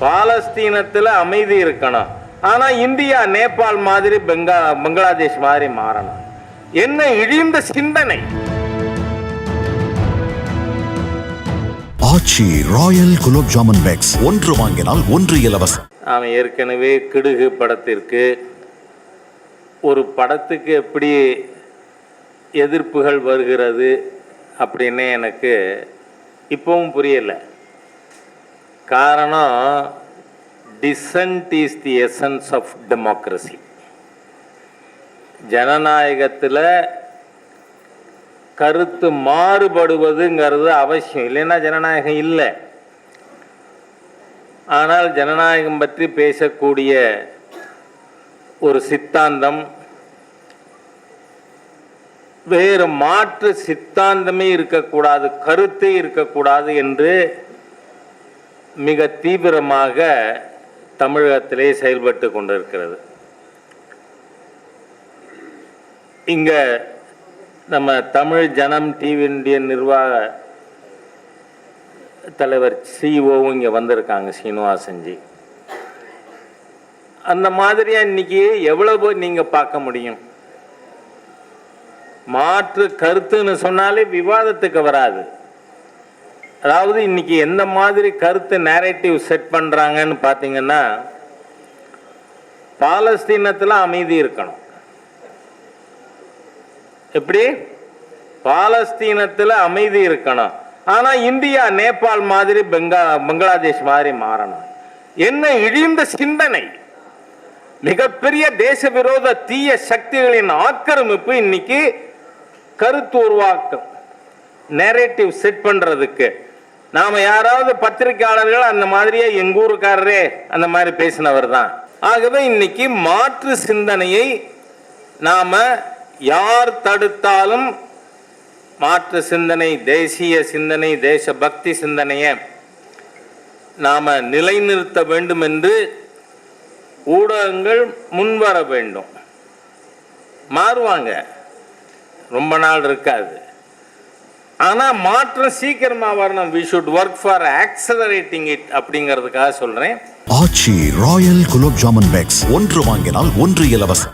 பாலஸ்தீனத்துல அமைதி இருக்கணும். ஆனா இந்தியா நேபாள் மாதிரி பெங்கா பங்களாதேஷ் மாதிரி மாறணும். என்ன இழிந்த சிந்தனை. ஆச்சி ராயல் குலோப் ஜாமுன் பேக்ஸ் ஒன்று வாங்கினால் ஒன்று இலவசம். அவன் ஏற்கனவே கிடுகு படத்திற்கு ஒரு படத்துக்கு எப்படி எதிர்ப்புகள் வருகிறது அப்படின்னு எனக்கு இப்பவும் புரியல. காரணம் dissent is the essence of democracy ஜனநாயகத்தில் கருத்து மாறுபடுவதுங்கிறது அவசியம். இல்லைன்னா ஜனநாயகம் இல்லை. ஆனால் ஜனநாயகம் பற்றி பேசக்கூடிய ஒரு சித்தாந்தம் வேறு மாற்று சித்தாந்தமே இருக்கக்கூடாது கருத்தே இருக்கக்கூடாது என்று மிக தீவிரமாக தமிழகத்திலே செயல்பட்டு கொண்டிருக்கிறது. இங்கே நம்ம தமிழ் ஜனம் டிவி இந்தியன் நிர்வாக தலைவர் சிஓவும் இங்கே வந்திருக்காங்க சீனிவாசன்ஜி. அந்த மாதிரியாக இன்னைக்கு எவ்வளவு நீங்கள் பார்க்க முடியும்? மாற்று கருத்துன்னு சொன்னாலே விவாதத்துக்கு வராது. அதாவது இன்னைக்கு எந்த மாதிரி கருத்து நேரேட்டிவ் செட் பண்ணுறாங்கன்னு பார்த்தீங்கன்னா பாலஸ்தீனத்தில் அமைதி இருக்கணும். எப்படி? பாலஸ்தீனத்தில் அமைதி இருக்கணும். ஆனால் இந்தியா நேபாள் மாதிரி பெங்கா பங்களாதேஷ் மாதிரி மாறணும். என்ன இழிந்த சிந்தனை. மிகப்பெரிய தேச விரோத தீய சக்திகளின் ஆக்கிரமிப்பு இன்னைக்கு கருத்து உருவாக்கம். நேரேட்டிவ் செட் பண்ணுறதுக்கு நாம யாராவது பத்திரிகையாளர்கள் அந்த மாதிரியே எங்கள் ஊருக்காரரே அந்த மாதிரி பேசினவர் தான். ஆகவே இன்னைக்கு மாற்று சிந்தனையை நாம யார் தடுத்தாலும் மாற்று சிந்தனை தேசிய சிந்தனை தேசபக்தி சிந்தனையை நாம நிலைநிறுத்த வேண்டும் என்று ஊடகங்கள் முன்வர வேண்டும். மாறுவாங்க. ரொம்ப நாள் இருக்காது. ஆனால் மாற்றம் சீக்கிரமாக வரணும். We should work for accelerating it அப்படிங்கிறதுக்காக சொல்கிறேன் ஆச்சி ராயல் குலோப் ஜாமுன் பேக்ஸ். ஒன்று வாங்கினால் ஒன்று இலவசம்.